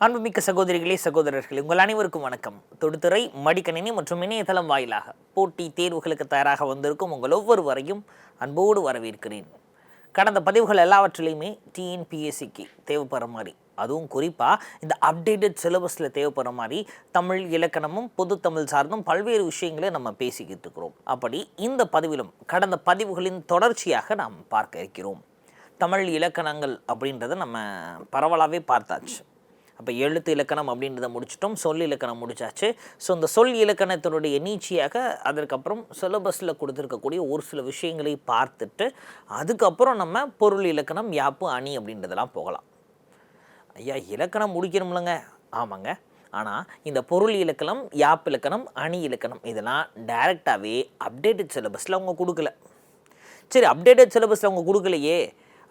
அன்புமிக்க சகோதரிகளே சகோதரர்களே உங்கள் அனைவருக்கும் வணக்கம். தொடுத்துறை மடிக்கணினி மற்றும் இணையதளம் வாயிலாக போட்டி தேர்வுகளுக்கு தயாராக வந்திருக்கும் உங்கள் ஒவ்வொருவரையும் அன்போடு வரவேற்கிறேன். கடந்த பதிவுகள் எல்லாவற்றிலையுமே டிஎன்பிஎஸ்சிக்கு தேவைப்படுற மாதிரி அதுவும் குறிப்பாக இந்த அப்டேட்டட் சிலபஸில் தேவைப்படுற மாதிரி தமிழ் இலக்கணமும் பொது தமிழ் சார்ந்தும் பல்வேறு விஷயங்களை நம்ம பேசிக்கிட்டு இருக்கிறோம். அப்படி இந்த பதிவிலும் கடந்த பதிவுகளின் தொடர்ச்சியாக நாம் பார்க்க இருக்கிறோம். தமிழ் இலக்கணங்கள் அப்படின்றத நம்ம பரவலாகவே பார்த்தாச்சு. அப்போ எழுத்து இலக்கணம் அப்படின்றத முடிச்சிட்டோம். சொல் இலக்கணம் முடிச்சாச்சு. ஸோ இந்த சொல் இலக்கணத்தினுடைய நீச்சியாக அதற்கப்புறம் சிலபஸில் கொடுத்துருக்கக்கூடிய ஒரு சில விஷயங்களை பார்த்துட்டு அதுக்கப்புறம் நம்ம பொருள் இலக்கணம் யாப்பு அணி அப்படின்றதெல்லாம் போகலாம். ஐயா இலக்கணம் முடிக்கணும்லங்க. ஆமாங்க. ஆனால் இந்த பொருள் இலக்கணம் யாப் இலக்கணம் அணி இலக்கணம் இதெல்லாம் டைரெக்டாகவே அப்டேட்டட் சிலபஸில் அவங்க கொடுக்கல. சரி அப்டேட்டட் சிலபஸில் அவங்க கொடுக்கலையே.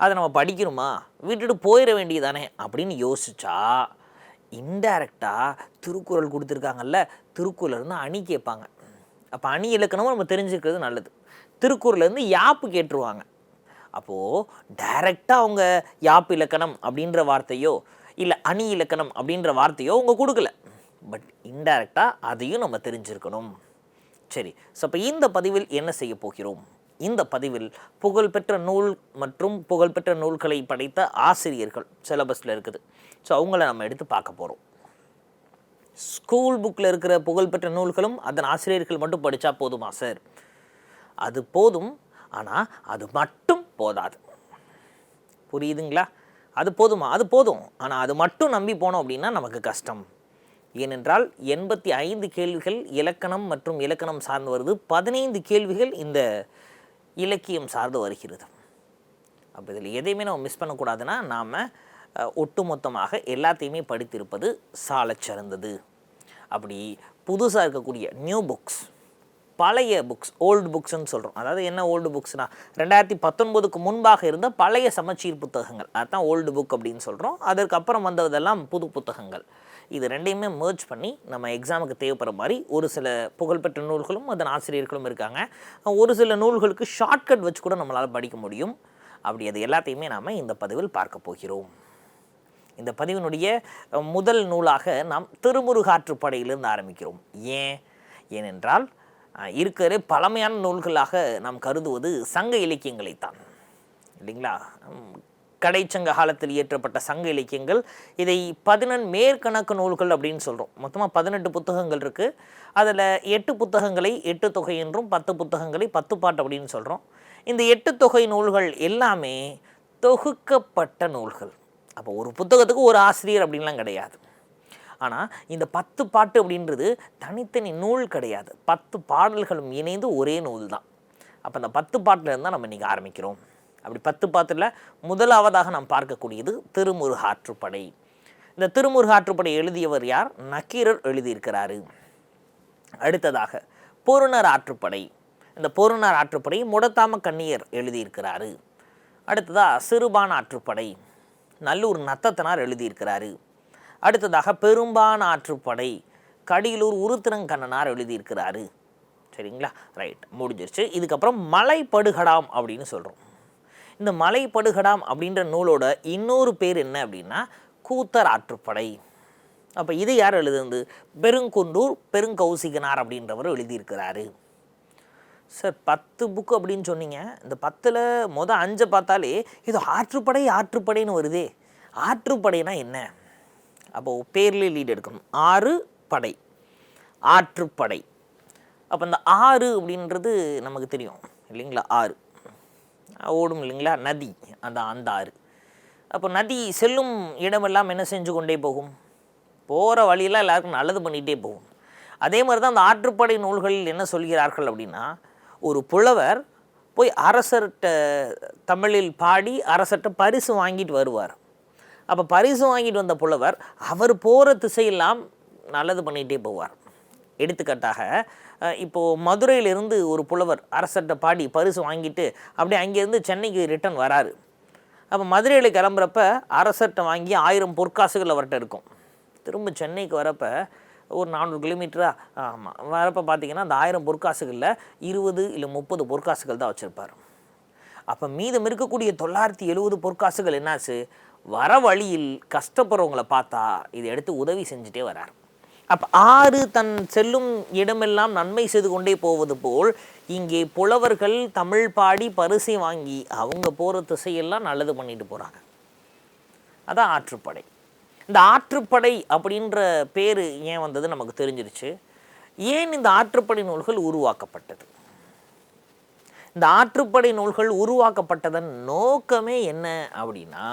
அதை நம்ம படிக்கணுமா? விட்டுட்டு போயிட வேண்டியதானே அப்படின்னு யோசிச்சா இன்டைரக்டாக திருக்குறள் கொடுத்துருக்காங்கல்ல திருக்குறள்னு அணி கேட்பாங்க. அப்போ அணி இலக்கணமும் நம்ம தெரிஞ்சுக்கிறது நல்லது. திருக்குறள்லேருந்து யாப்பு கேட்டுருவாங்க. அப்போது டைரெக்டாக அவங்க யாப்பு இலக்கணம் அப்படின்ற வார்த்தையோ இல்லை அணி இலக்கணம் அப்படின்ற வார்த்தையோ அவங்க கொடுக்கல. பட் இன்டைரக்டாக அதையும் நம்ம தெரிஞ்சிருக்கணும். சரி ஸோ அப்போ இந்த பதிவில் என்ன செய்ய போகிறோம்? இந்த பதிவில் புகழ்பெற்ற நூல் மற்றும் புகழ்பெற்ற நூல்களை படைத்த ஆசிரியர்கள் சிலபஸில் இருக்குது. ஸோ அவங்கள நம்ம எடுத்து பார்க்க போகிறோம் ஸ்கூல் புக்கில் இருக்கிற புகழ்பெற்ற நூல்களும் அதன் ஆசிரியர்கள் மட்டும் படித்தா போதுமா சார் அது போதும் ஆனால் அது மட்டும் போதாது. புரியுதுங்களா? அது போதுமா? அது போதும் ஆனால் அது மட்டும் நம்பி போனோம் அப்படின்னா நமக்கு கஷ்டம். ஏனென்றால் எண்பத்தி ஐந்து கேள்விகள் இலக்கணம் மற்றும் இலக்கணம் சார்ந்து வருது. பதினைந்து கேள்விகள் இந்த இலக்கியம் சார்ந்து வருகிறது. அப்போ இதில் எதையுமே நம்ம மிஸ் பண்ணக்கூடாதுன்னா நாம் ஒட்டுமொத்தமாக எல்லாத்தையுமே படித்திருப்பது சாலச் சிறந்தது அப்படி புதுசாக இருக்கக்கூடிய நியூ புக்ஸ் பழைய புக்ஸ் ஓல்டு புக்ஸ்ன்னு சொல்கிறோம் அதாவது என்ன ஓல்டு புக்ஸ்னால் ரெண்டாயிரத்தி பத்தொன்பதுக்கு முன்பாக இருந்த பழைய சமச்சீர் புத்தகங்கள். அதுதான் ஓல்டு புக் அப்படின்னு சொல்கிறோம் அதற்கப்புறம் வந்ததெல்லாம் புது புத்தகங்கள். இது ரெண்டையுமே மேர்ஜ் பண்ணி நம்ம எக்ஸாமுக்கு தேவைப்படுற மாதிரி ஒரு சில புகழ்பெற்ற நூல்களும் அதன் ஆசிரியர்களும் இருக்காங்க. ஒரு சில நூல்களுக்கு ஷார்ட்கட் வச்சு கூட நம்மளால் படிக்க முடியும். அப்படி அது எல்லாத்தையுமே நாம் இந்த பதிவில் பார்க்க போகிறோம். இந்த பதிவினுடைய முதல் நூலாக நாம் திருமுருகாற்றுப்படையிலிருந்து ஆரம்பிக்கிறோம். ஏன்? ஏனென்றால் இருக்கிற பழமையான நூல்களாக நாம் கருதுவது சங்க இலக்கியங்களைத்தான். இல்லைங்களா? கடைச்சங்க காலத்தில் இயற்றப்பட்ட சங்க இலக்கியங்கள். இதை பதினெண் மேற்கணக்கு நூல்கள் அப்படின்னு சொல்கிறோம் மொத்தமாக பதினெட்டு புத்தகங்கள் இருக்குது அதில் எட்டு புத்தகங்களை எட்டு தொகை என்றும் பத்து புத்தகங்களை பத்து பாட்டு அப்படின்னு சொல்கிறோம் இந்த எட்டு தொகை நூல்கள் எல்லாமே தொகுக்கப்பட்ட நூல்கள். அப்போ ஒரு புத்தகத்துக்கு ஒரு ஆசிரியர் அப்படின்லாம் கிடையாது. ஆனால் இந்த பத்து பாட்டு அப்படின்றது தனித்தனி நூல் கிடையாது. பத்து பாடல்களும் இணைந்து ஒரே நூல் தான் அப்போ அந்த பத்து பாட்டில் இருந்தால் நம்ம இன்றைக்கி ஆரம்பிக்கிறோம். அப்படி பத்து பாட்டில் முதலாவதாக நாம் பார்க்கக்கூடியது திருமுருகாற்றுப்படை இந்த திருமுருகாற்றுப்படை எழுதியவர் யார்? நக்கீரர் எழுதியிருக்கிறாரு. அடுத்ததாக பொருணர் ஆற்றுப்படை. இந்த பொருணர் ஆற்றுப்படை முடத்தாம கண்ணியர் எழுதியிருக்கிறாரு. அடுத்ததாக சிறுபான் ஆற்றுப்படை. நல்லூர் நத்தத்தனார் எழுதியிருக்கிறாரு. அடுத்ததாக பெரும்பான் ஆற்றுப்படை. கடியலூர் உருத்திரங்கண்ணனார் எழுதியிருக்கிறாரு. சரிங்களா? ரைட் முடிஞ்சிருச்சு. இதுக்கப்புறம் மலைப்படுகடாம் அப்படின்னு சொல்கிறோம் இந்த மலைப்படுகடாம் அப்படின்ற நூலோட இன்னொரு பேர் என்ன அப்படின்னா கூத்தர் ஆற்றுப்படை. அப்போ இது யார் எழுதுனது? பெருங்குன்றூர் பெருங்கௌசிகனார் அப்படின்றவர் எழுதியிருக்கிறாரு. சார் பத்து புக்கு அப்படின்னு சொன்னீங்க. இந்த பத்தில் மொதல் அஞ்சை பார்த்தாலே இது ஆற்றுப்படை ஆற்றுப்படைன்னு வருதே. ஆற்றுப்படைனா என்ன? அப்போது பேர்லேயே லீட் எடுக்கணும். ஆறு படை. ஆற்றுப்படை. அப்போ இந்த ஆறு அப்படின்றது நமக்கு தெரியும். இல்லைங்களா? ஆறு. ஓடும் இல்லைங்களா? நதி அந்த அந்த ஆறு அப்போ நதி செல்லும் இடமெல்லாம் என்ன செஞ்சு கொண்டே போகும்? போகிற வழியெல்லாம் எல்லாருக்கும் நல்லது பண்ணிகிட்டே போகும். அதே மாதிரி தான் அந்த ஆற்றுப்படை நூல்களில் என்ன சொல்கிறார்கள் அப்படின்னா ஒரு புலவர் போய் அரசர்கிட்ட தமிழில் பாடி அரசர்கிட்ட பரிசு வாங்கிட்டு வருவார். அப்போ பரிசு வாங்கிட்டு வந்த புலவர் அவர் போகிற திசையெல்லாம் நல்லது பண்ணிகிட்டே போவார். எடுத்துக்காட்டாக இப்போது மதுரையிலிருந்து ஒரு புலவர் அரசர்கிட்ட பாடி பரிசு வாங்கிட்டு அப்படியே அங்கேருந்து சென்னைக்கு ரிட்டர்ன் வராரு. அப்போ மதுரையில் கிளம்புறப்ப அரசர்கிட்ட வாங்கி ஆயிரம் பொற்காசுகள் அவர்கிட்ட இருக்கும். திரும்ப சென்னைக்கு வரப்போ ஒரு நானூறு கிலோமீட்டரா ஆமாம் வரப்போ பார்த்தீங்கன்னா அந்த ஆயிரம் பொற்காசுகளில் இருபது இல்லை முப்பது பொற்காசுகள் தான் வச்சுருப்பார். அப்போ மீதம் இருக்கக்கூடிய தொள்ளாயிரத்தி எழுபது பொற்காசுகள் என்னாச்சு? வர வழியில் கஷ்டப்படுறவங்களை பார்த்தா இதை எடுத்து உதவி செஞ்சுட்டே வரார். அப்போ ஆறு தன் செல்லும் இடமெல்லாம் நன்மை செய்து கொண்டே போவது போல் இங்கே புலவர்கள் தமிழ் பாடி பரிசை வாங்கி அவங்க போகிற திசையெல்லாம் நல்லது பண்ணிட்டு போகிறாங்க அதான் ஆற்றுப்படை. இந்த ஆற்றுப்படை அப்படின்ற பேர் ஏன் வந்தது நமக்கு தெரிஞ்சிருச்சு. ஏன் இந்த ஆற்றுப்படை நூல்கள் உருவாக்கப்பட்டது? இந்த ஆற்றுப்படை நூல்கள் உருவாக்கப்பட்டதன் நோக்கமே என்ன அப்படின்னா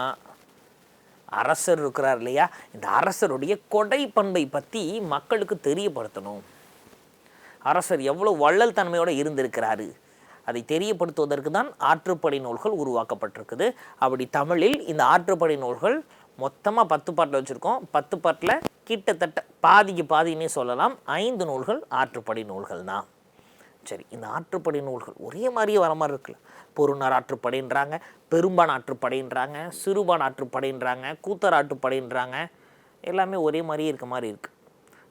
அரசர் இருக்கிறார் இல்லையா? இந்த அரசருடைய கொடை பண்பை பற்றி மக்களுக்கு தெரியப்படுத்தணும். அரசர் எவ்வளோ வள்ளல் தன்மையோடு இருந்திருக்கிறாரு. அதை தெரியப்படுத்துவதற்கு தான் ஆற்றுப்படை நூல்கள் உருவாக்கப்பட்டிருக்குது. அப்படி தமிழில் இந்த ஆற்றுப்படை நூல்கள் மொத்தமாக பத்து பாட்டில் வச்சுருக்கோம். பத்து பாட்டில் கிட்டத்தட்ட பாதிக்கு பாதினே சொல்லலாம். ஐந்து நூல்கள் ஆற்றுப்படை நூல்கள் தான் சரி இந்த ஆற்றுப்படை நூல்கள் ஒரே மாதிரியே வர மாதிரி இருக்குல்ல. பொருணர் ஆற்றுப்படைன்றாங்க பெரும்பான் ஆற்றுப்படைன்றாங்க சிறுபான் ஆற்றுப்படைன்றாங்க கூத்தர் ஆற்றுப்படைன்றாங்க எல்லாமே ஒரே மாதிரியே இருக்க மாதிரி இருக்குது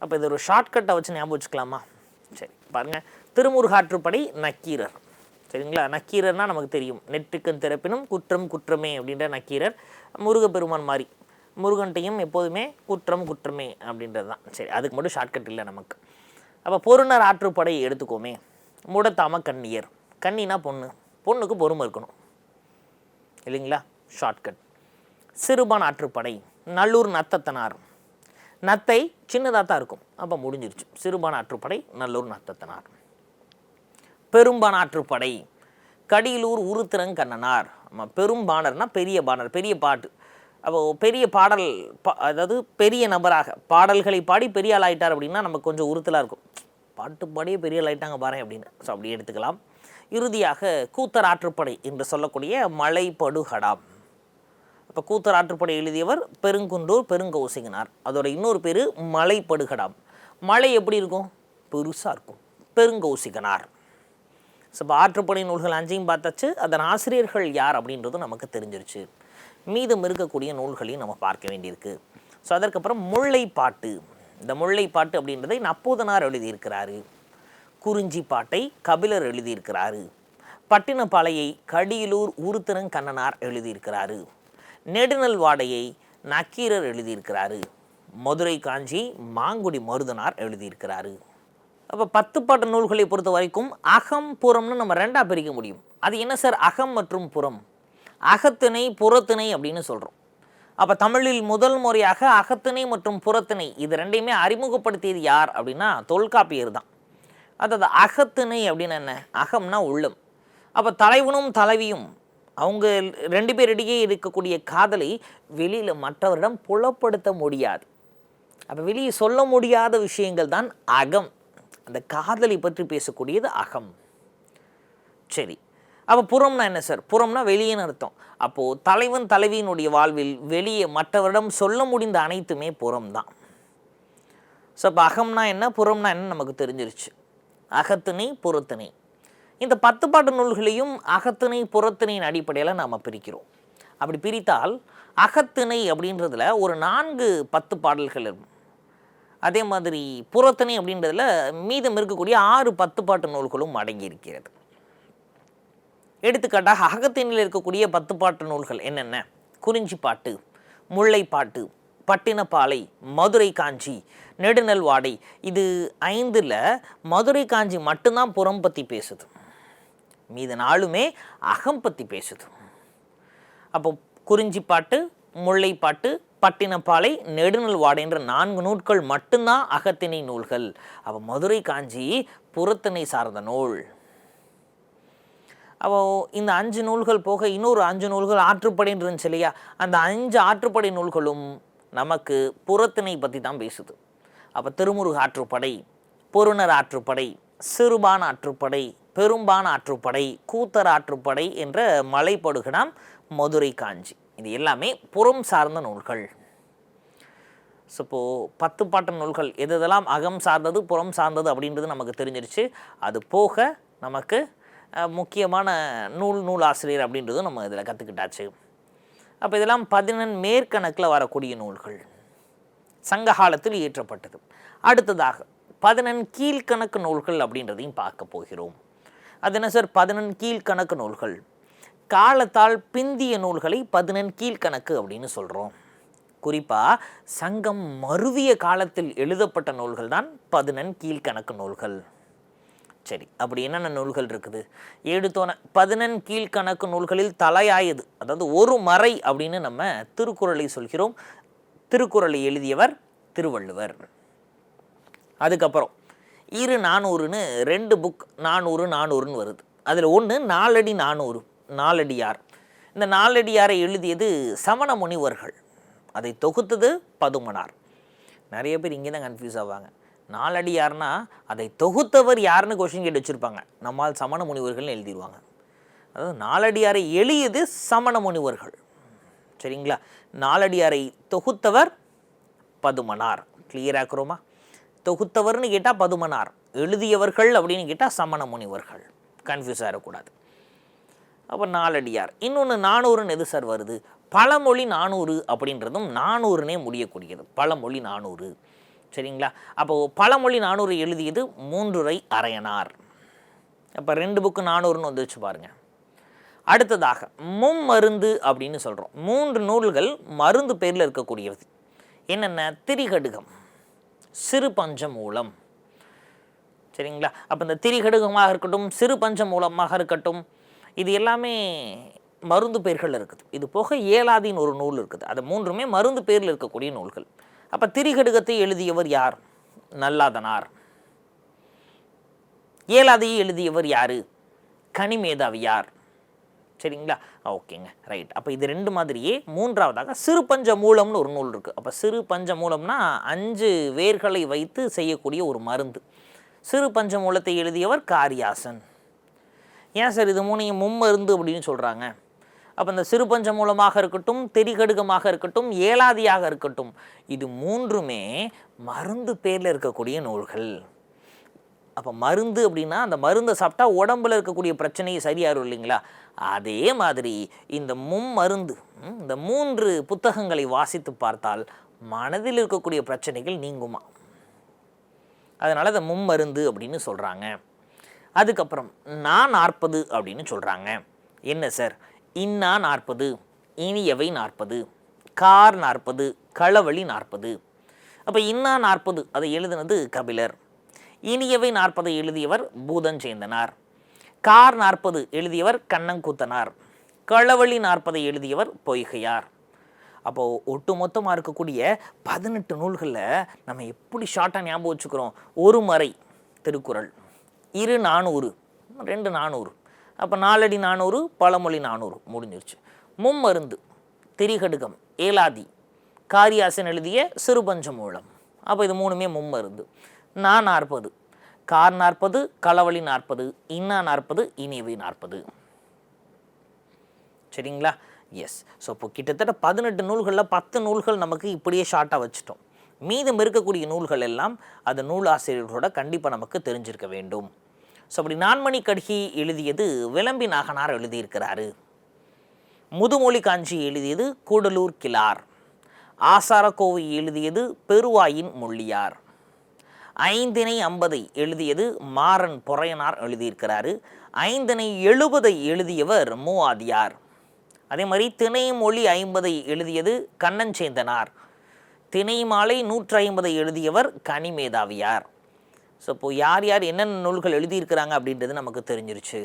அப்போ இது ஒரு ஷார்ட்கட்டை வச்சு ஞாபகம் வச்சுக்கலாமா? சரி பாருங்கள் திருமுருகாற்றுப்படை நக்கீரர். சரிங்களா? நக்கீரர்னால் நமக்கு தெரியும். நெட்டுக்கும் திறப்பினும் குற்றம் குற்றமே அப்படின்ற நக்கீரர். முருகப்பெருமான் மாதிரி. முருகன்ட்டையும் எப்போதுமே குற்றம் குற்றமே அப்படின்றது தான் சரி அதுக்கு மட்டும் ஷார்ட்கட் இல்லை நமக்கு. அப்போ பொருணர் ஆற்றுப்படை எடுத்துக்கோமே. முடத்தாம கண்ணியர். கண்ணினா பொண்ணு. பொண்ணுக்கு பொறுமை இருக்கணும். இல்லைங்களா? ஷார்ட்கட் சிறுபான் ஆற்றுப்படை. நல்லூர் நத்தத்தனார். நத்தை சின்னதாக தான் இருக்கும். அப்போ முடிஞ்சிருச்சு. சிறுபான் ஆற்றுப்படை நல்லூர் நத்தத்தனார். பெரும்பான் ஆற்றுப்படை. கடியலூர் உருத்திரங்கண்ணனார். ஆமாம் பெரும்பாணர்னா பெரிய பானர் பெரிய பாட்டு. அப்போ பெரிய பாடல் பா- அதாவது பெரிய நபராக பாடல்களை பாடி பெரிய ஆளாயிட்டார் அப்படின்னா நமக்கு கொஞ்சம் உறுத்தலாக இருக்கும். பாட்டு பாடியே பெரிய லைட்டாங்க ஆயிட்டாங்க பாரு அப்படின்னு. ஸோ அப்படி எடுத்துக்கலாம். இறுதியாக கூத்தர் ஆற்றுப்படை என்று சொல்லக்கூடிய மலைப்படுகடாம். இப்போ கூத்தர் ஆற்றுப்படை எழுதியவர் பெருங்குன்றூர் பெருங்கௌசிங்கனார். அதோட இன்னொரு பேர் மலைப்படுகடாம். மலை எப்படி இருக்கும்? பெருசாக இருக்கும். பெருங்கௌசிகனார் ஸோ இப்போ ஆற்றுப்படை நூல்கள் அஞ்சையும் பார்த்தாச்சு. அதன் ஆசிரியர்கள் யார் அப்படின்றதும் நமக்கு தெரிஞ்சிருச்சு. மீதம் இருக்கக்கூடிய நூல்களையும் நம்ம பார்க்க வேண்டியிருக்கு. ஸோ அதற்கப்புறம் முல்லைப்பாட்டு. இந்த முல்லைப்பாட்டு அப்படின்றதை நப்போதனார் எழுதியிருக்கிறாரு. குறிஞ்சி பாட்டை கபிலர் எழுதியிருக்கிறாரு. பட்டினப்பாளையை கடியலூர் ஊருத்திரங்கண்ணனார் எழுதியிருக்கிறாரு. நெடுநல் வாடையை நக்கீரர் எழுதியிருக்கிறாரு. மதுரை காஞ்சி மாங்குடி மருதனார் எழுதியிருக்கிறாரு. அப்போ பத்து பாட்டு நூல்களை பொறுத்த வரைக்கும் அகம் புறம்னு நம்ம ரெண்டாக பிரிக்க முடியும். அது என்ன சார்? அகம் மற்றும் புறம். அகத்திணை புறத்திணை அப்படின்னு சொல்கிறோம் அப்போ தமிழில் முதல் முறையாக அகத்திணை மற்றும் புறத்திணை இது ரெண்டையுமே அறிமுகப்படுத்தியது யார் அப்படின்னா தொல்காப்பியர் தான். அதாவது அகத்திணை அப்படின்னு என்ன? அகம்னா உள்ளம். அப்போ தலைவனும் தலைவியும் அவங்க ரெண்டு பேரிடையே இருக்கக்கூடிய காதலை வெளியில் மற்றவரிடம் புலப்படுத்த முடியாது. அப்போ வெளியே சொல்ல முடியாத விஷயங்கள் தான் அகம். அந்த காதலை பற்றி பேசக்கூடியது அகம். சரி. அப்போ புறம்னா என்ன சார்? புறம்னா வெளியேன்னு அர்த்தம். அப்போது தலைவன் தலைவியினுடைய வாழ்வில் வெளியே மற்றவரிடம் சொல்ல முடிந்த அனைத்துமே புறம் தான் ஸோ அப்போ அகம்னா என்ன? புறம்னா என்ன நமக்கு தெரிஞ்சிருச்சு? அகத்திணை புறத்திணை இந்த பத்து பாட்டு நூல்களையும் அகத்திணை புறத்திணையின் அடிப்படையில் நாம் பிரிக்கிறோம். அப்படி பிரித்தால் அகத்திணை அப்படின்றதுல ஒரு நான்கு பத்து பாடல்கள் இருக்கும் அதே மாதிரி புறத்திணை அப்படின்றதுல மீதம் இருக்கக்கூடிய ஆறு பத்து பாட்டு நூல்களும் அடங்கி இருக்கிறது எடுத்துக்காட்டாக அகத்தினில் இருக்கக்கூடிய பத்து பாட்டு நூல்கள் என்னென்ன? குறிஞ்சி பாட்டு முல்லைப்பாட்டு பட்டினப்பாலை மதுரை காஞ்சி நெடுநல் வாடை. இது ஐந்தில் மதுரை காஞ்சி மட்டும்தான் புறம் பற்றி பேசுது. மீது நாளுமே அகம் பற்றி பேசுது. அப்போ குறிஞ்சி பாட்டு முல்லைப்பாட்டு பட்டினப்பாலை நெடுநல் வாடைன்ற நான்கு நூல்கள் மட்டும்தான் அகத்திணை நூல்கள். அப்போ மதுரை காஞ்சி புறத்திணை சார்ந்த நூல். அப்போ இந்த அஞ்சு நூல்கள் போக இன்னொரு அஞ்சு நூல்கள் ஆற்றுப்படைன்னு இருந்துச்சு இல்லையா? அந்த அஞ்சு ஆற்றுப்படை நூல்களும் நமக்கு புறத்தினை பற்றி தான் பேசுது. அப்போ திருமுருக ஆற்றுப்படை பொருணர் ஆற்றுப்படை சிறுபான் ஆற்றுப்படை பெரும்பான் ஆற்றுப்படை கூத்தர் ஆற்றுப்படை என்ற மலைப்படுகடாம் மதுரை காஞ்சி. இது எல்லாமே புறம் சார்ந்த நூல்கள். ஸோ இப்போது பத்து பாட்டு நூல்கள் எது எதெல்லாம் அகம் சார்ந்தது புறம் சார்ந்தது அப்படின்றது நமக்கு தெரிஞ்சிருச்சு. அது போக நமக்கு முக்கியமான நூல் நூல் ஆசிரியர் அப்படின்றதும் நம்ம இதில் கற்றுக்கிட்டாச்சு அப்போ இதெல்லாம் பதினெண் மேற்கணக்கில் வரக்கூடிய நூல்கள். சங்ககாலத்தில் இயற்றப்பட்டது. அடுத்ததாக பதினெண் கீழ்கணக்கு நூல்கள் அப்படின்றதையும் பார்க்க போகிறோம். அது என்ன சார்? பதினெண் கீழ்கணக்கு நூல்கள். காலத்தால் பிந்திய நூல்களை பதினெண் கீழ்கணக்கு அப்படின்னு சொல்கிறோம் குறிப்பாக சங்கம் மருவிய காலத்தில் எழுதப்பட்ட நூல்கள் தான் பதினெண் கீழ்கணக்கு நூல்கள். சரி அப்படி என்னென்ன நூல்கள் இருக்குது? ஏடுத்தோன பதினெண் கீழ்கணக்கு நூல்களில் தலையாயது அதாவது ஒரு மறை அப்படின்னு நம்ம திருக்குறளை சொல்கிறோம். திருக்குறளை எழுதியவர் திருவள்ளுவர். அதுக்கப்புறம் இரு நானூறுன்னு ரெண்டு புக் நானூறு நானூறுன்னு வருது. அதில் ஒன்று நாலடி நானூறு நாலடியார். இந்த நாலடியாரை எழுதியது சமண முனிவர்கள். அதை தொகுத்தது பதுமனார். நிறைய பேர் இங்கே தான் கன்ஃபியூஸ் ஆவாங்க. நாலடியார்னா அதை தொகுத்தவர் யாருன்னு கொஷின் கேட்டு வச்சுருப்பாங்க. நம்மால் சமண முனிவர்கள்னு எழுதிடுவாங்க அதாவது நாலடியாரை எழுதியது சமண முனிவர்கள். சரிங்களா? நாலடியாரை தொகுத்தவர் பதுமனார். கிளியராக இருக்கிறோமா தொகுத்தவர்னு கேட்டால் பதுமனார். எழுதியவர்கள் அப்படின்னு கேட்டால் சமண முனிவர்கள். கன்ஃபியூஸ் ஆகிடக்கூடாது அப்போ நாலடியார் இன்னொன்று நானூறுன்னு எது சார் வருது? பழமொழி நானூறு அப்படின்றதும் நானூறுனே முடியக்கூடியது. பழமொழி நானூறு. சரிங்களா? அப்போது பழமொழி நானூறு எழுதியது மூன்றுரை அரையனார். அப்போ ரெண்டு புக்கு நானூறுன்னு வந்து வச்சு அடுத்ததாக அடுத்ததாக மும்மருந்து அப்படின்னு சொல்கிறோம் மூன்று நூல்கள் மருந்து பேரில் இருக்கக்கூடியது. என்னென்ன? திரிகடுகம் சிறு பஞ்சமூலம் சரிங்களா? அப்போ இந்த திரிகடுகமாக இருக்கட்டும் சிறு பஞ்சமூலமாக இருக்கட்டும் இது எல்லாமே மருந்து பேர்கள் இருக்குது. இது போக ஏலாதின்னு ஒரு நூல் இருக்குது. அது மூன்றுமே மருந்து பேரில் இருக்கக்கூடிய நூல்கள். அப்போ திரிகடுகத்தை எழுதியவர் யார்? நல்லாதனார். ஏலாதையை எழுதியவர் யார்? கனிமேதாவியார் சரிங்களா? ஓகேங்க. ரைட். அப்போ இது ரெண்டு மாதிரியே மூன்றாவதாக சிறு பஞ்ச மூலம்னு ஒரு நூல் இருக்குது அப்போ சிறு பஞ்ச மூலம்னா அஞ்சு வேர்களை வைத்து செய்யக்கூடிய ஒரு மருந்து. சிறு பஞ்ச மூலத்தை எழுதியவர் காரியாசன். ஏன் சார் இது மூணையும் மும்மருந்து அப்படின்னு சொல்கிறாங்க அப்போ இந்த சிறுபஞ்ச மூலமாக இருக்கட்டும் தெரிகடுகமாக இருக்கட்டும் ஏலாதியாக இருக்கட்டும் இது மூன்றுமே மருந்து பேரில் இருக்கக்கூடிய நூல்கள். அப்போ மருந்து அப்படின்னா அந்த மருந்தை சாப்பிட்டா உடம்புல இருக்கக்கூடிய பிரச்சனையை சரியாகும் இல்லைங்களா? அதே மாதிரி இந்த மும்மருந்து மருந்து இந்த மூன்று புத்தகங்களை வாசித்து பார்த்தால் மனதில் இருக்கக்கூடிய பிரச்சனைகள் நீங்குமா? அதனால் அதை மும்மருந்து அப்படின்னு சொல்கிறாங்க அதுக்கப்புறம் நான் நாற்பது அப்படின்னு சொல்கிறாங்க என்ன சார்? இன்னா நாற்பது இனியவை நாற்பது கார் நாற்பது களவழி நாற்பது. அப்போ இன்னா நாற்பது அதை எழுதினது கபிலர். இனியவை நாற்பதை எழுதியவர் பூதஞ்சேந்தனார். கார் நாற்பது எழுதியவர் கண்ணங்கூத்தனார். களவழி நாற்பதை எழுதியவர் பொய்கையார். அப்போது ஒட்டுமொத்தமாக இருக்கக்கூடிய பதினெட்டு நூல்களில் நம்ம எப்படி ஷார்ட்டாக ஞாபகம் வச்சுக்கிறோம்? ஒரு மறை திருக்குறள். இரு நானூறு ரெண்டு நானூறு. அப்போ நாலடி நானூறு பழமொழி நானூறு முடிஞ்சிருச்சு. மும்மருந்து திரிகடுகம் ஏலாதி காரியாசன் எழுதிய சிறுபஞ்சமூலம். அப்போ இது மூணுமே மும்மருந்து. நான் நாற்பது கார் நாற்பது களவழி நாற்பது இன்னா நாற்பது இனியவை நாற்பது. சரிங்களா? எஸ் ஸோ இப்போ கிட்டத்தட்ட பதினெட்டு நூல்களில் பத்து நூல்கள் நமக்கு இப்படியே ஷார்ட்டாக வச்சுட்டோம். மீதம் இருக்கக்கூடிய நூல்கள் எல்லாம் அது நூல் ஆசிரியர்களோட கண்டிப்பாக நமக்கு தெரிஞ்சிருக்க வேண்டும். ஸோ அப்படி நான்மணி கட்கி எழுதியது விளம்பி நாகனார் எழுதியிருக்கிறாரு. முதுமொழி காஞ்சி எழுதியது கூடலூர் கிளார் ஆசாரக்கோவை எழுதியது பெருவாயின் மொழியார். ஐந்தினை ஐம்பதை எழுதியது மாறன் பொறையனார் எழுதியிருக்கிறாரு. ஐந்தினை எழுபதை எழுதியவர் மூவாதியார். அதே மாதிரி திணை மொழி ஐம்பதை எழுதியது கண்ணஞ்சேந்தனார் திணை மாலை நூற்றி ஐம்பதை எழுதியவர் கனிமேதாவியார். ஸோ இப்போது யார் யார் என்னென்ன நூல்கள் எழுதியிருக்கிறாங்க அப்படின்றது நமக்கு தெரிஞ்சிருச்சு.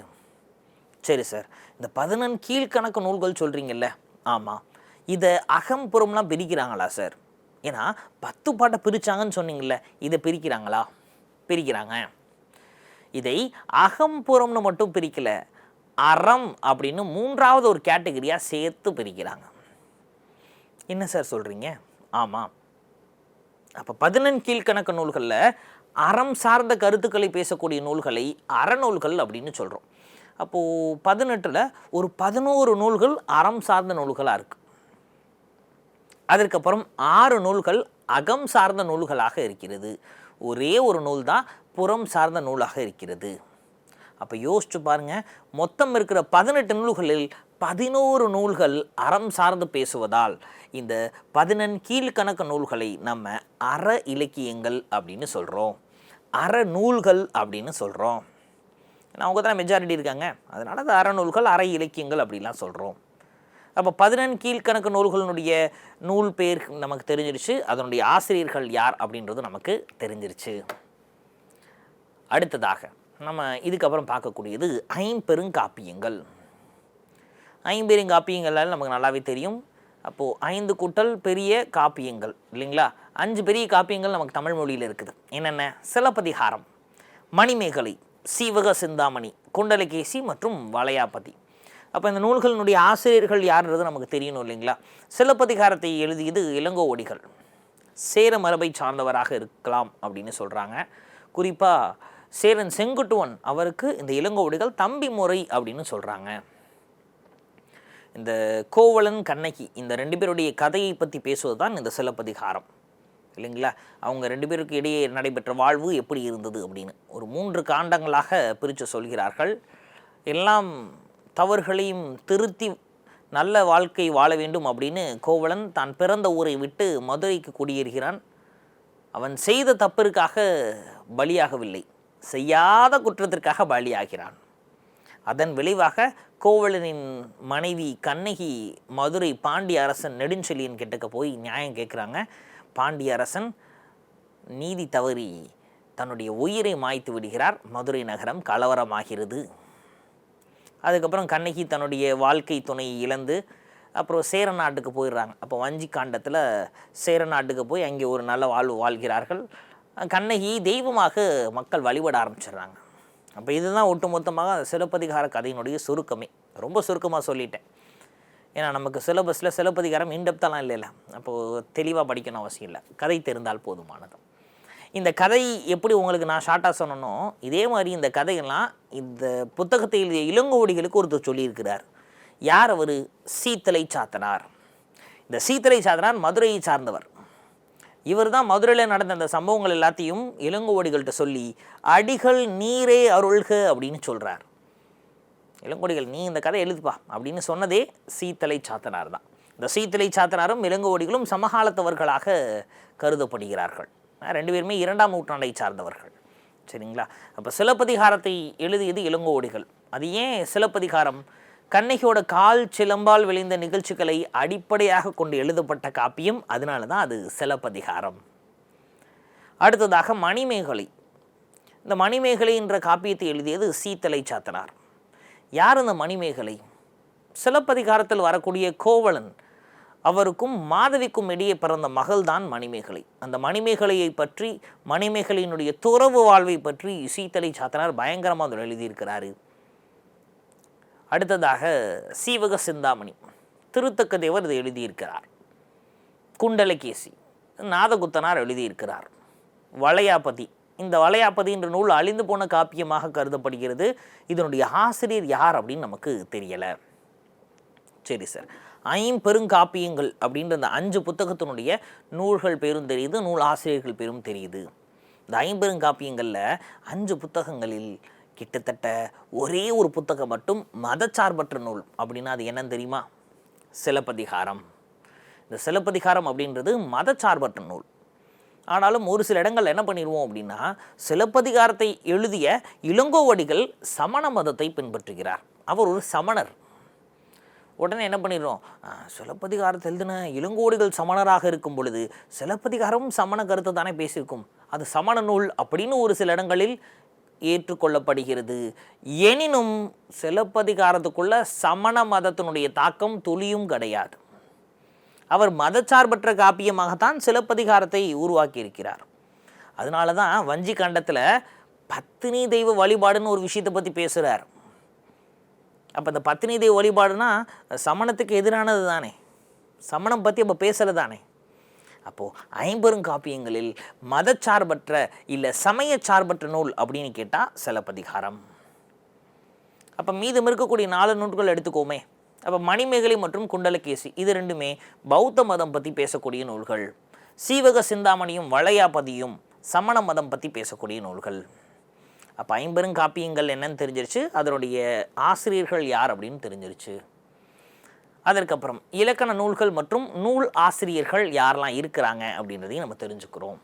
சரி சார் இந்த பதினெண் கீழ்கணக்கு நூல்கள் சொல்கிறீங்கல்ல ஆமாம் இதை அகம்புறம்லாம் பிரிக்கிறாங்களா சார் ஏன்னா பத்து பாட்டை பிரித்தாங்கன்னு சொன்னீங்கல்ல இதை பிரிக்கிறாங்களா? பிரிக்கிறாங்க. இதை அகம்புறம்னு மட்டும் பிரிக்கல அறம் அப்படின்னு மூன்றாவது ஒரு கேட்டகரியாக சேர்த்து பிரிக்கிறாங்க. என்ன சார் சொல்கிறீங்க ஆமாம் அப்போ பதினெண் கீழ்கணக்கு நூல்களில் அறம் சார்ந்த கருத்துக்களை பேசக்கூடிய நூல்களை அறநூல்கள் அப்படின்னு சொல்கிறோம் அப்போது பதினெட்டில் ஒரு பதினோரு நூல்கள் அறம் சார்ந்த நூல்களாக இருக்குது அதற்கப்புறம் ஆறு நூல்கள் அகம் சார்ந்த நூல்களாக இருக்கிறது. ஒரே ஒரு நூல் தான் புறம் சார்ந்த நூலாக இருக்கிறது. அப்போ யோசிச்சு பாருங்கள் மொத்தம் இருக்கிற பதினெட்டு நூல்களில் பதினோரு நூல்கள் அறம் சார்ந்து பேசுவதால் இந்த பதினெண் கீழ்கணக்கு நூல்களை நம்ம அற இலக்கியங்கள் அப்படின்னு சொல்கிறோம் அறநூல்கள் அப்படின்னு சொல்கிறோம் ஏன்னா அவங்க தான் மெஜாரிட்டி இருக்காங்க. அதனால் அது அறநூல்கள் அரை இலக்கியங்கள் அப்படிலாம் சொல்கிறோம் அப்போ பதினெண் கீழ்கணக்கு நூல்களினுடைய நூல் பேர் நமக்கு தெரிஞ்சிருச்சு. அதனுடைய ஆசிரியர்கள் யார் அப்படின்றது நமக்கு தெரிஞ்சிருச்சு. அடுத்ததாக நம்ம இதுக்கப்புறம் பார்க்கக்கூடியது ஐம்பெருங்காப்பியங்கள். ஐம்பெருங்காப்பியங்களால் நமக்கு நல்லாவே தெரியும். அப்போது ஐந்து கூட்டல் பெரிய காப்பியங்கள் இல்லைங்களா? அஞ்சு பெரிய காப்பியங்கள் நமக்கு தமிழ் மொழியில் இருக்குது. என்னென்ன? சிலப்பதிகாரம் மணிமேகலை சீவக சிந்தாமணி குண்டலகேசி மற்றும் வளையாபதி. அப்போ இந்த நூல்களினுடைய ஆசிரியர்கள் யாருன்றது நமக்கு தெரியணும் இல்லைங்களா? சிலப்பதிகாரத்தை எழுதியது இளங்கோவடிகள் சேர மரபை சார்ந்தவராக இருக்கலாம் அப்படின்னு சொல்கிறாங்க குறிப்பாக சேரன் செங்குட்டுவன் அவருக்கு இந்த இளங்கோவடிகள் தம்பி முறை அப்படின்னு சொல்கிறாங்க இந்த கோவலன் கண்ணகி இந்த ரெண்டு பேருடைய கதையை பற்றி பேசுவது தான் இந்த சிலப்பதிகாரம். இல்லைங்களா? அவங்க ரெண்டு பேருக்கு இடையே நடைபெற்ற வாழ்வு எப்படி இருந்தது அப்படின்னு ஒரு மூன்று காண்டங்களாக பிரித்து சொல்கிறார்கள். எல்லாம் தவறுகளையும் திருத்தி நல்ல வாழ்க்கை வாழ வேண்டும் அப்படின்னு கோவலன் தான் பிறந்த ஊரை விட்டு மதுரைக்கு குடியேறுகிறான். அவன் செய்த தப்பிற்காக பலியாகவில்லை. செய்யாத குற்றத்திற்காக பலியாகிறான். அதன் விளைவாக கோவலனின் மனைவி கண்ணகி மதுரை பாண்டிய அரசன் நெடுஞ்செழியன் கிட்டக்க போய் நியாயம் கேட்குறாங்க. பாண்டிய அரசன் நீதி தவறி தன்னுடைய உயிரை மாய்த்து விடுகிறார். மதுரை நகரம் கலவரமாகிறது. அதுக்கப்புறம் கண்ணகி தன்னுடைய வாழ்க்கை துணையை இழந்து அப்புறம் சேர நாட்டுக்கு போயிடுறாங்க. அப்போ வஞ்சி காண்டத்தில் சேர நாட்டுக்கு போய் அங்கே ஒரு நல்ல வாழ்வு வாழ்கிறார்கள். கண்ணகி தெய்வமாக மக்கள் வழிபட ஆரம்பிச்சிடுறாங்க. அப்போ இதுதான் ஒட்டுமொத்தமாக சிலப்பதிகார கதையினுடைய சுருக்கமே. ரொம்ப சுருக்கமாக சொல்லிட்டேன். ஏன்னா நமக்கு சிலபஸில் சிலப்பதிகாரம் இன்டெப்தெல்லாம் இல்லைல்ல. அப்போது தெளிவாக படிக்கணும் அவசியம் இல்லை. கதை தெரிந்தால் போதுமானது. இந்த கதை எப்படி உங்களுக்கு நான் ஷார்ட்டாக சொன்னனோ இதே மாதிரி இந்த கதையெல்லாம் இந்த புத்தகத்தை எழுதிய இளங்கோடிகளுக்கு ஒருத்தர் சொல்லியிருக்கிறார். யார் அவர்? சீத்தலை சாத்தனார். இந்த சீத்தலை சாத்தனார் மதுரையை சார்ந்தவர். இவர் தான் மதுரையில் நடந்த அந்த சம்பவங்கள் எல்லாத்தையும் இளங்கோவடிகள்கிட்ட சொல்லி அடிகள் நீரே அருள்க அப்படின்னு சொல்கிறார் இளங்கோடிகள் நீ இந்த கதை எழுதுப்பா அப்படின்னு சொன்னதே சீத்தலை சாத்தனார் தான். இந்த சீத்தலை சாத்தனாரும் இளங்கோடிகளும் சமகாலத்தவர்களாக கருதப்படுகிறார்கள். ரெண்டு பேருமே இரண்டாம் நூற்றாண்டை சார்ந்தவர்கள். சரிங்களா? அப்போ சிலப்பதிகாரத்தை எழுதியது இளங்கோடிகள். அது ஏன் சிலப்பதிகாரம்? கண்ணகியோட கால் சிலம்பால் விளைந்த நிகழ்ச்சிகளை அடிப்படையாக கொண்டு எழுதப்பட்ட காப்பியம் அதனால தான் அது சிலப்பதிகாரம். அடுத்ததாக மணிமேகலை. இந்த மணிமேகலை என்ற காப்பியத்தை எழுதியது சீத்தலை சாத்தனார். யார் இந்த மணிமேகலை? சிலப்பதிகாரத்தில் வரக்கூடிய கோவலன். அவருக்கும் மாதவிக்கும் இடையே பிறந்த மகள்தான் மணிமேகலை. அந்த மணிமேகலையை பற்றி மணிமேகலையினுடைய துறவு வாழ்வை பற்றி சீத்தலை சாத்தனார் பயங்கரமாக அதில் எழுதியிருக்கிறாரு. அடுத்ததாக சீவக சிந்தாமணி. திருத்தக்க தேவர் இதை எழுதியிருக்கிறார். குண்டலகேசி நாதகுத்தனார் எழுதியிருக்கிறார். வளையாபதி இந்த வளையாபதி என்ற நூல் அழிந்து போன காப்பியமாக கருதப்படுகிறது. இதனுடைய ஆசிரியர் யார் அப்படின்னு நமக்கு தெரியலை. சரி சார் ஐம்பெருங்காப்பியங்கள் அப்படின்ற அந்த அஞ்சு புத்தகத்தினுடைய நூல்கள் பேரும் தெரியுது நூல் ஆசிரியர்கள் பேரும் தெரியுது. இந்த ஐம்பெருங்காப்பியங்களில் அஞ்சு புத்தகங்களில் கிட்டத்தட்ட ஒரே ஒரு புத்தகம் மட்டும் மதச்சார்பற்ற நூல். அப்படின்னா அது என்னன்னு தெரியுமா? சிலப்பதிகாரம். இந்த சிலப்பதிகாரம் அப்படின்றது மதச்சார்பற்ற நூல். ஆனாலும் ஒரு சில இடங்கள் என்ன பண்ணிடுவோம் அப்படின்னா சிலப்பதிகாரத்தை எழுதிய இளங்கோவடிகள் சமண மதத்தை பின்பற்றுகிறார். அவர் ஒரு சமணர். உடனே என்ன பண்ணிடுறோம்? சிலப்பதிகாரத்தை எழுதின இளங்கோடிகள் சமணராக இருக்கும் பொழுது சிலப்பதிகாரமும் சமண கருத்தை தானே பேசியிருக்கும். அது சமண நூல் அப்படின்னு ஒரு சில இடங்களில் ஏற்றுக்கொள்ளப்படுகிறது. எனினும் சிலப்பதிகாரத்துக்குள்ள சமண மதத்தினுடைய தாக்கம் துளியும் கிடையாது. அவர் மதச்சார்பற்ற காப்பியமாகத்தான் சிலப்பதிகாரத்தை உருவாக்கியிருக்கிறார். அதனால தான் வஞ்சி கண்டத்தில் பத்தினி தெய்வ வழிபாடுன்னு ஒரு விஷயத்தை பற்றி பேசுகிறார் அப்போ இந்த பத்தினி தெய்வ வழிபாடுனா சமணத்துக்கு எதிரானது தானே சமணம் பற்றி அப்போ பேசலை தானே அப்போது ஐம்பெரும் காப்பியங்களில் மதச்சார்பற்ற இல்லை சமயச்சார்பற்ற நூல் அப்படின்னு கேட்டால் சிலப்பதிகாரம். அப்போ மீதம் இருக்கக்கூடிய நாலு நூல்கள் எடுத்துக்கோமே. அப்போ மணிமேகலை மற்றும் குண்டலகேசி இது ரெண்டுமே பௌத்த மதம் பற்றி பேசக்கூடிய நூல்கள். சீவக சிந்தாமணியும் வளையாபதியும் சமண மதம் பற்றி பேசக்கூடிய நூல்கள். அப்போ ஐம்பெரும் காப்பியங்கள் என்னன்னு தெரிஞ்சிருச்சு. அதனுடைய ஆசிரியர்கள் யார் அப்படின்னு தெரிஞ்சிருச்சு. அதற்கப்புறம் இலக்கண நூல்கள் மற்றும் நூல் ஆசிரியர்கள் யாரெல்லாம் இருக்கிறாங்க அப்படின்றதையும் நம்ம தெரிஞ்சுக்கிறோம்.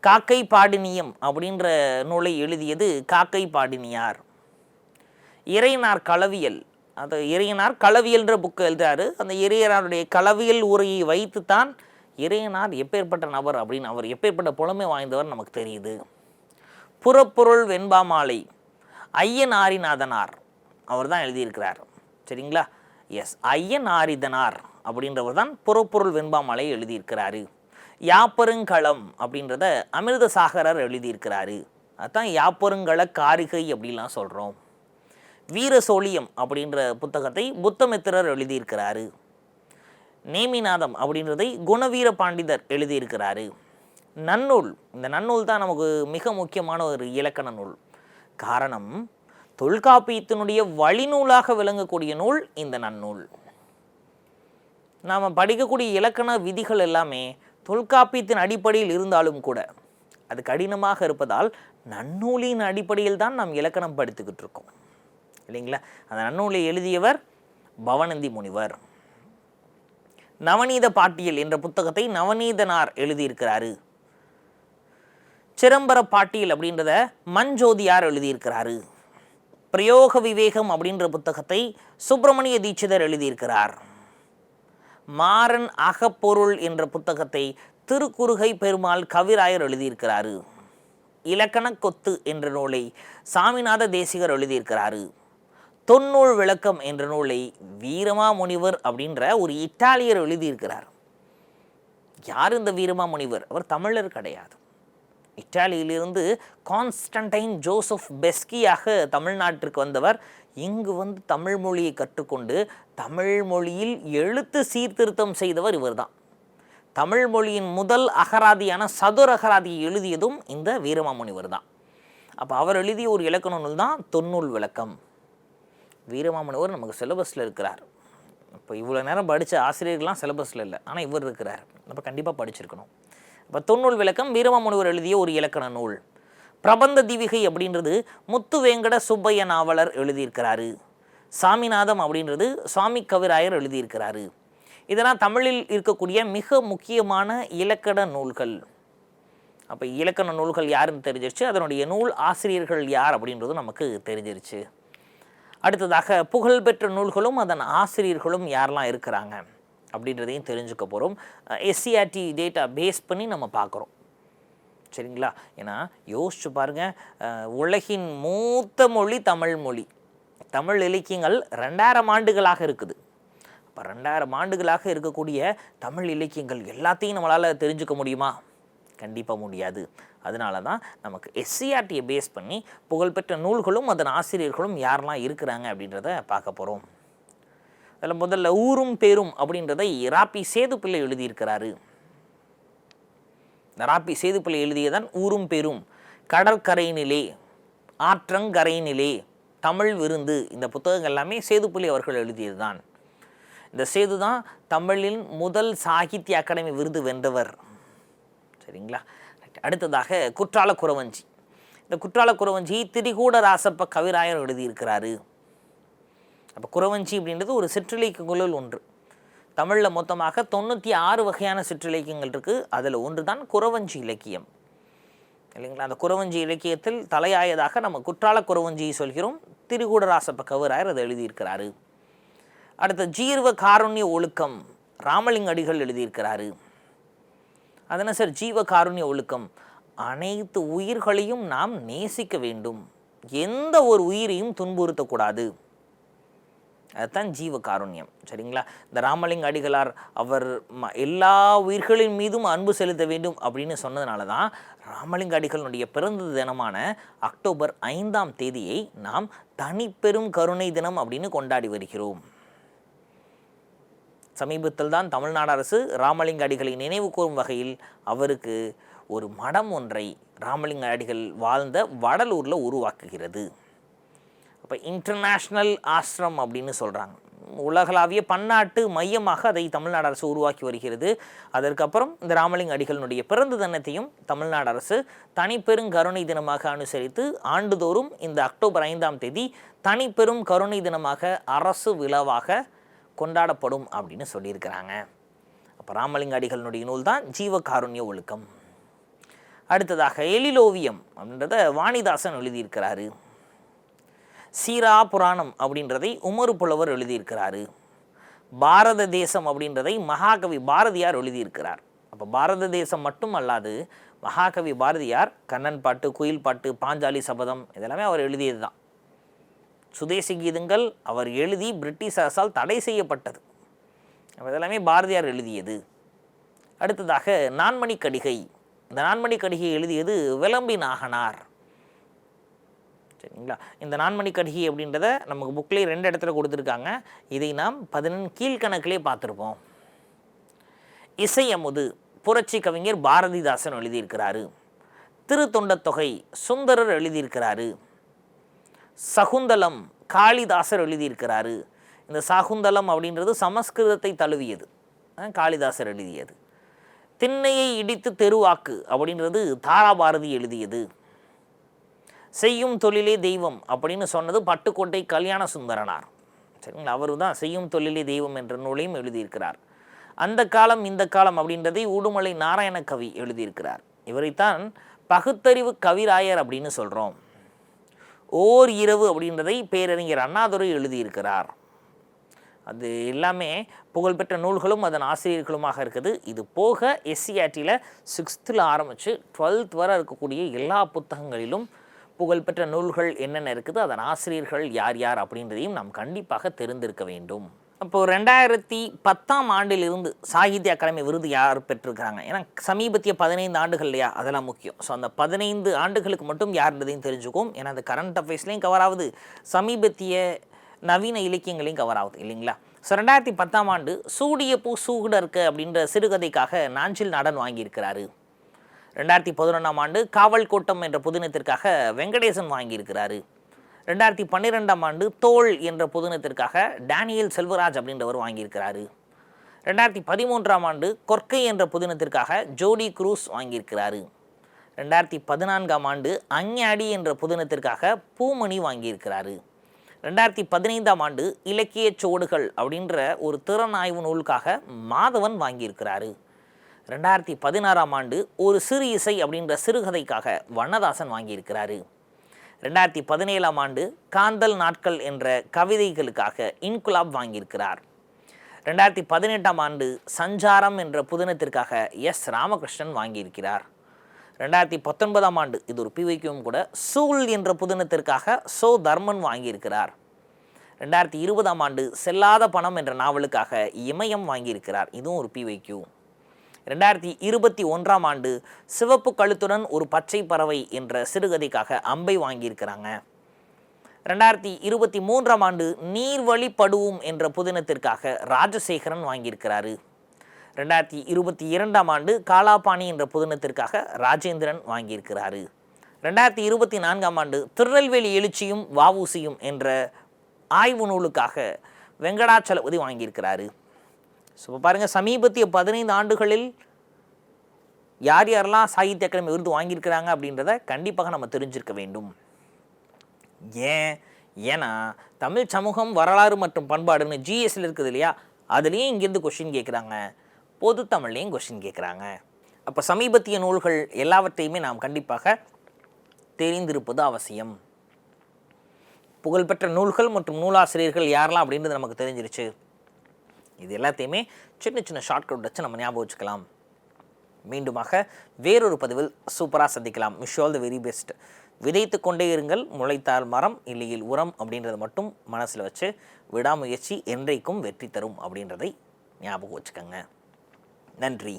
காக்கை பாடினியம் அப்படின்ற நூலை எழுதியது காக்கை பாடினியார். இறையனார் களவியல் அந்த இறையனார் களவியல்ன்ற புக்கு எழுதுறாரு. அந்த இறையனாருடைய களவியல் உரையை வைத்துத்தான் இறையனார் எப்பேற்பட்ட நபர் அப்படின்னு அவர் எப்பேற்பட்ட புலமை வாய்ந்தவர் நமக்கு தெரியுது. புறப்பொருள் வெண்பாமாலை ஐயனாரிநாதனார். அவர் தான் எழுதியிருக்கிறார். சரிங்களா? எஸ் ஐயன் ஆரிதனார் அப்படின்றவர் தான் புறப்பொருள் வெண்பாமலை எழுதியிருக்கிறாரு. யாப்பருங்களம் அப்படின்றத அமிர்த சாகரர் எழுதியிருக்கிறாரு. அதான் யாப்பருங்கள காரிகை அப்படின்லாம் சொல்கிறோம் வீர சோழியம் அப்படின்ற புத்தகத்தை புத்தமித்திரர் எழுதியிருக்கிறாரு. நேமிநாதம் அப்படின்றதை குணவீர பாண்டிதர் எழுதியிருக்கிறாரு. நன்னூல் இந்த நன்னூல் தான் நமக்கு மிக முக்கியமான ஒரு இலக்கண நூல். காரணம் தொல்காப்பியத்தினுடைய வழிநூலாக விளங்கக்கூடிய நூல் இந்த நன்னூல். நாம் படிக்கக்கூடிய இலக்கண விதிகள் எல்லாமே தொல்காப்பியத்தின் அடிப்படையில் இருந்தாலும் கூட அது கடினமாக இருப்பதால் நன்னூலின் அடிப்படையில் தான் நாம் இலக்கணம் படித்துக்கிட்டு இருக்கோம். இல்லைங்களா? அந்த நன்னூலை எழுதியவர் பவனந்தி முனிவர். நவநீத பாட்டியல் என்ற புத்தகத்தை நவநீதனார் எழுதியிருக்கிறாரு. சிரம்பர பாட்டியல் அப்படின்றத மஞ்சோதியார் எழுதியிருக்கிறாரு. பிரயோக விவேகம் அப்படின்ற புத்தகத்தை சுப்பிரமணிய தீட்சிதர் எழுதியிருக்கிறார். மாறன் அகப்பொருள் என்ற புத்தகத்தை திருக்குறுகை பெருமாள் கவிராயர் எழுதியிருக்கிறாரு. இலக்கண கொத்து என்ற நூலை சாமிநாத தேசிகர் எழுதியிருக்கிறாரு. தொன்னூல் விளக்கம் என்ற நூலை வீரமாமுனிவர் அப்படின்ற ஒரு இத்தாலியர் எழுதியிருக்கிறார். யார் இந்த வீரமாமுனிவர் அவர் தமிழர் கிடையாது. இத்தாலியிலிருந்து கான்ஸ்டன்டைன் ஜோசப் பெஸ்கியாக தமிழ்நாட்டிற்கு வந்தவர். இங்கு வந்து தமிழ் மொழியை கற்றுக்கொண்டு தமிழ் மொழியில் எழுத்து சீர்திருத்தம் செய்தவர் இவர்தான். தமிழ் மொழியின் முதல் அகராதியான சதுர அகராதியை எழுதியதும் இந்த வீரமாமுனிவர் தான் அப்போ அவர் எழுதிய ஒரு இலக்கண நூல் தான் தொன்னூல் விளக்கம். வீரமாமுனிவர் நமக்கு சிலபஸில் இருக்கிறார். இப்போ இவ்வளோ நேரம் படித்த ஆசிரியர்கள்லாம் சிலபஸில் இல்லை ஆனால் இவர் இருக்கிறார். நம்ம கண்டிப்பாக படிச்சிருக்கணும். இப்போ தொன்னூல் விளக்கம் வீரமாமுனிவர் எழுதிய ஒரு இலக்கண நூல். பிரபந்த தீவிகை அப்படின்றது முத்து வேங்கட சுப்பைய நாவலர் எழுதியிருக்கிறாரு. சாமிநாதம் அப்படின்றது சுவாமி கவிராயர் எழுதியிருக்கிறாரு. இதெல்லாம் தமிழில் இருக்கக்கூடிய மிக முக்கியமான இலக்கண நூல்கள். அப்போ இலக்கண நூல்கள் யாருன்னு தெரிஞ்சிருச்சு? அதனுடைய நூல் ஆசிரியர்கள் யார் அப்படின்றதும் நமக்கு தெரிஞ்சிருச்சு. அடுத்ததாக புகழ்பெற்ற நூல்களும் அதன் ஆசிரியர்களும் யாரெல்லாம் இருக்கிறாங்க? அப்படின்றதையும் தெரிஞ்சுக்க போகிறோம் எஸ்சிஆர்டி டேட்டா பேஸ் பண்ணி நம்ம பார்க்குறோம். சரிங்களா? ஏன்னா யோசிச்சு பாருங்கள் உலகின் மூத்த மொழி தமிழ் மொழி. தமிழ் இலக்கியங்கள் ரெண்டாயிரம் ஆண்டுகளாக இருக்குது. இப்போ ரெண்டாயிரம் ஆண்டுகளாக இருக்கக்கூடிய தமிழ் இலக்கியங்கள் எல்லாத்தையும் நம்மளால் தெரிஞ்சுக்க முடியுமா? கண்டிப்பாக முடியாது. அதனால தான் நமக்கு எஸ்சிஆர்டியை பேஸ் பண்ணி புகழ்பெற்ற நூல்களும் அதன் ஆசிரியர்களும் யாரெல்லாம் இருக்கிறாங்க அப்படின்றத பார்க்க போகிறோம் அதில் முதல்ல ஊரும் பேரும் அப்படின்றதை ராப்பி சேதுப்பிள்ளை எழுதியிருக்கிறாரு. இந்த ராப்பி சேதுப்பிள்ளை எழுதியதான் ஊரும் பேரும் கடற்கரையினிலே ஆற்றங்கரையினிலே தமிழ் விருந்து இந்த புத்தகங்கள் எல்லாமே சேதுப்பிள்ளை அவர்கள் எழுதியது தான் இந்த சேது தான் தமிழின் முதல் சாகித்ய அகாடமி விருது வென்றவர். சரிங்களா? அடுத்ததாக குற்றால குறவஞ்சி. இந்த குற்றால குறவஞ்சி திரிகூட ராசப்ப கவிராயர் எழுதியிருக்கிறாரு. அப்போ குறவஞ்சி அப்படின்றது ஒரு சிற்றிலக்கியங்களுள் ஒன்று. தமிழில் மொத்தமாக தொண்ணூற்றி ஆறு வகையான சிற்றிலக்கியங்கள் இருக்குது அதில் ஒன்று தான் குறவஞ்சி இலக்கியம். இல்லைங்களா? அந்த குறவஞ்சி இலக்கியத்தில் தலையாயதாக நம்ம குற்றால குறவஞ்சியை சொல்கிறோம். திருகூடராசப்ப கவிராயர் அதை எழுதியிருக்கிறாரு. அடுத்த ஜீர்வ காருண்ய ஒழுக்கம் ராமலிங்க அடிகள் எழுதியிருக்கிறாரு. அதனால் சார்? ஜீவ காருண்ய ஒழுக்கம். அனைத்து உயிர்களையும் நாம் நேசிக்க வேண்டும். எந்த ஒரு உயிரையும் துன்புறுத்தக்கூடாது. அதுதான் ஜீவ காருண்யம் சரிங்களா? இந்த ராமலிங்க அடிகளார் அவர் ம- எல்லா உயிர்களின் மீதும் அன்பு செலுத்த வேண்டும் அப்படின்னு சொன்னதுனால தான் ராமலிங்க அடிகளுடைய பிறந்த தினமான அக்டோபர் ஐந்தாம் தேதியை நாம் தனிப்பெரும் கருணை தினம் அப்படின்னு கொண்டாடி வருகிறோம். சமீபத்தில் தான் தமிழ்நாடு அரசு ராமலிங்க அடிகளை நினைவு கூறும் வகையில் அவருக்கு ஒரு மடம் ஒன்றை ராமலிங்க அடிகள் வாழ்ந்த வடலூரில் உருவாக்குகிறது. அப்போ இன்டர்நேஷ்னல் ஆசிரம் அப்படின்னு சொல்கிறாங்க உலகளாவிய பன்னாட்டு மையமாக அதை தமிழ்நாடு அரசு உருவாக்கி வருகிறது. அதற்கப்புறம் இந்த ராமலிங்க அடிகளினுடைய பிறந்த தினத்தையும் தமிழ்நாடு அரசு தனிப்பெரும் கருணை தினமாக அனுசரித்து ஆண்டுதோறும் இந்த அக்டோபர் ஐந்தாம் தேதி தனிப்பெரும் கருணை தினமாக அரசு விழாவாக கொண்டாடப்படும் அப்படின்னு சொல்லியிருக்கிறாங்க. அப்போ ராமலிங்க அடிகளினுடைய நூல் தான் ஜீவகாருண்ய ஒழுக்கம். அடுத்ததாக எழிலோவியம் அப்படின்றத வாணிதாசன் எழுதியிருக்கிறாரு. சீரா புராணம் அப்படின்றதை உமறு புலவர் எழுதியிருக்கிறாரு. பாரத தேசம் அப்படின்றதை மகாகவி பாரதியார் எழுதியிருக்கிறார். அப்போ பாரத தேசம் மட்டும் அல்லாது மகாகவி பாரதியார் கண்ணன் பாட்டு குயில் பாட்டு பாஞ்சாலி சபதம் இதெல்லாமே அவர் எழுதியது தான் சுதேசி கீதங்கள் அவர் எழுதி பிரிட்டிஷ் அரசால் தடை செய்யப்பட்டது. அப்ப இதெல்லாமே பாரதியார் எழுதியது. அடுத்ததாக நான்மணி கடிகை இந்த நான்மணி கடிகை எழுதியது விளம்பி நாகனார் சரிங்களா இந்த நான்மணி கடிகை அப்படின்றத நமக்கு புக்லேயே ரெண்டு இடத்துல கொடுத்துருக்காங்க. இதை நாம் பதினெண் கீழ்கணக்கிலே பார்த்துருப்போம். இசை அமுது புரட்சி கவிஞர் பாரதிதாசன் எழுதியிருக்கிறாரு. திருத்தொண்டத்தொகை சுந்தரர் எழுதியிருக்கிறாரு. சகுந்தலம் காளிதாசர் எழுதியிருக்கிறாரு. இந்த சகுந்தலம் அப்படின்றது சமஸ்கிருதத்தை தழுவியது. காளிதாசர் எழுதியது. திண்ணையை இடித்து தெருவாக்கு அப்படின்றது தாராபாரதி எழுதியது. செய்யும் தொழிலே தெய்வம் அப்படின்னு சொன்னது பட்டுக்கோட்டை கல்யாண சுந்தரனார். சரிங்களா? அவர் தான் செய்யும் தொழிலே தெய்வம் என்ற நூலையும் எழுதியிருக்கிறார். அந்த காலம் இந்த காலம் அப்படின்றதை உடுமலை நாராயண கவி எழுதியிருக்கிறார். இவரைத்தான் பகுத்தறிவு கவிராயர் அப்படின்னு சொல்கிறோம் ஓர் இரவு அப்படின்றதை பேரறிஞர் அண்ணாதுரை எழுதியிருக்கிறார். அது எல்லாமே புகழ்பெற்ற நூல்களும் அதன் ஆசிரியர்களுமாக இருக்குது. இது போக எஸ்சிஆர்டியில் சிக்ஸ்த்தில் ஆரம்பித்து டுவெல்த் வரை இருக்கக்கூடிய எல்லா புத்தகங்களிலும் புகழ்பெற்ற நூல்கள் என்னென்ன இருக்குது அதன் ஆசிரியர்கள் யார் யார் அப்படின்றதையும் நாம் கண்டிப்பாக தெரிந்திருக்க வேண்டும். அப்போது ரெண்டாயிரத்தி பத்தாம் ஆண்டிலிருந்து சாகித்ய அகாடமி விருது யார் பெற்றிருக்கிறாங்க? ஏன்னா சமீபத்திய பதினைந்து ஆண்டுகள் இல்லையா? அதெல்லாம் முக்கியம். ஸோ அந்த பதினைந்து ஆண்டுகளுக்கு மட்டும் யாருன்றதையும் தெரிஞ்சுக்கும் ஏன்னா அது கரண்ட் அஃபேர்ஸ்லையும் கவர் ஆகுது. சமீபத்திய நவீன இலக்கியங்களையும் கவர் ஆகுது இல்லைங்களா? ஸோ ரெண்டாயிரத்தி பத்தாம் ஆண்டு சூடிய பூ சூகுட அப்படின்ற சிறுகதைக்காக நாஞ்சில் நாடன் வாங்கியிருக்கிறாரு. ரெண்டாயிரத்தி பதினொன்றாம் ஆண்டு காவல் கோட்டம் என்ற புதினத்திற்காக வெங்கடேசன் வாங்கியிருக்கிறாரு. ரெண்டாயிரத்தி பன்னிரெண்டாம் ஆண்டு தோல் என்ற புதினத்திற்காக டேனியல் செல்வராஜ் அப்படின்றவர் வாங்கியிருக்கிறாரு. ரெண்டாயிரத்தி பதிமூன்றாம் ஆண்டு கொர்க்கை என்ற புதினத்திற்காக ஜோடி குரூஸ் வாங்கியிருக்கிறாரு. ரெண்டாயிரத்தி பதினான்காம் ஆண்டு அஞ்ஞாடி என்ற புதினத்திற்காக பூமணி வாங்கியிருக்கிறாரு. ரெண்டாயிரத்தி பதினைந்தாம் ஆண்டு இலக்கிய சோடுகள் அப்படின்ற ஒரு திறனாய்வு நூலுக்காக மாதவன் வாங்கியிருக்கிறாரு. ரெண்டாயிரத்தி பதினாறாம் ஆண்டு ஒரு சிறு இசை அப்படின்ற சிறுகதைக்காக வண்ணதாசன் வாங்கியிருக்கிறாரு. ரெண்டாயிரத்தி பதினேழாம் ஆண்டு காந்தல் நாட்கள் என்ற கவிதைகளுக்காக இன்குலாப் வாங்கியிருக்கிறார். ரெண்டாயிரத்தி பதினெட்டாம் ஆண்டு சஞ்சாரம் என்ற புதினத்திற்காக எஸ் ராமகிருஷ்ணன் வாங்கியிருக்கிறார். ரெண்டாயிரத்தி பத்தொன்பதாம் ஆண்டு இது ஒரு பிவைக்கும் கூட சூல் என்ற புதினத்திற்காக சோ தர்மன் வாங்கியிருக்கிறார். ரெண்டாயிரத்தி இருபதாம் ஆண்டு செல்லாத பணம் என்ற நாவலுக்காக இமயம் வாங்கியிருக்கிறார். இதுவும் ஒரு பிவைக்யூ ரெண்டாயிரத்தி இருபத்தி ஒன்றாம் ஆண்டு சிவப்பு கழுத்துடன் ஒரு பச்சை பறவை என்ற சிறுகதைக்காக அம்பை வாங்கியிருக்கிறாங்க. ரெண்டாயிரத்தி இருபத்தி மூன்றாம் ஆண்டு நீர்வழி படுவோம் என்ற புதினத்திற்காக ராஜசேகரன் வாங்கியிருக்கிறாரு. ரெண்டாயிரத்தி இருபத்தி இரண்டாம் ஆண்டு காலாபாணி என்ற புதினத்திற்காக ராஜேந்திரன் வாங்கியிருக்கிறாரு. ரெண்டாயிரத்தி இருபத்தி நான்காம் ஆண்டு திருநெல்வேலி எழுச்சியும் வாவூசியும் என்ற ஆய்வு நூலுக்காக வெங்கடாச்சலபதி வாங்கியிருக்கிறாரு. ஸோ இப்போ பாருங்கள் சமீபத்திய பதினைந்து ஆண்டுகளில் யார் யாரெல்லாம் சாகித்ய அகாடமி விருது வாங்கியிருக்கிறாங்க அப்படின்றத கண்டிப்பாக நம்ம தெரிஞ்சிருக்க வேண்டும். ஏன்? ஏன்னா தமிழ் சமூகம் வரலாறு மற்றும் பண்பாடுன்னு ஜிஎஸ்சில் இருக்குது இல்லையா? அதுலேயும் இங்கேருந்து கொஷின் கேட்குறாங்க. பொது தமிழ்லேயும் கொஷின் கேட்குறாங்க. அப்போ சமீபத்திய நூல்கள் எல்லாவற்றையுமே நாம் கண்டிப்பாக தெரிந்திருப்பது அவசியம். புகழ்பெற்ற நூல்கள் மற்றும் நூலாசிரியர்கள் யாரெல்லாம் அப்படின்றது நமக்கு தெரிஞ்சிருச்சு. இது எல்லாத்தையுமே சின்ன சின்ன ஷார்ட்கட் வச்சு நம்ம ஞாபகம் வச்சுக்கலாம். மீண்டுமாக வேறொரு பதிவில் சூப்பராக சந்திக்கலாம். Wish all the very best விதைத்து கொண்டே இருங்கள். முளைத்தால் மரம் இல்லையில் உரம் அப்படின்றத மட்டும் மனசில் வச்சு விடாமுயற்சி என்றைக்கும் வெற்றி தரும் அப்படின்றதை ஞாபகம் வச்சுக்கோங்க. நன்றி.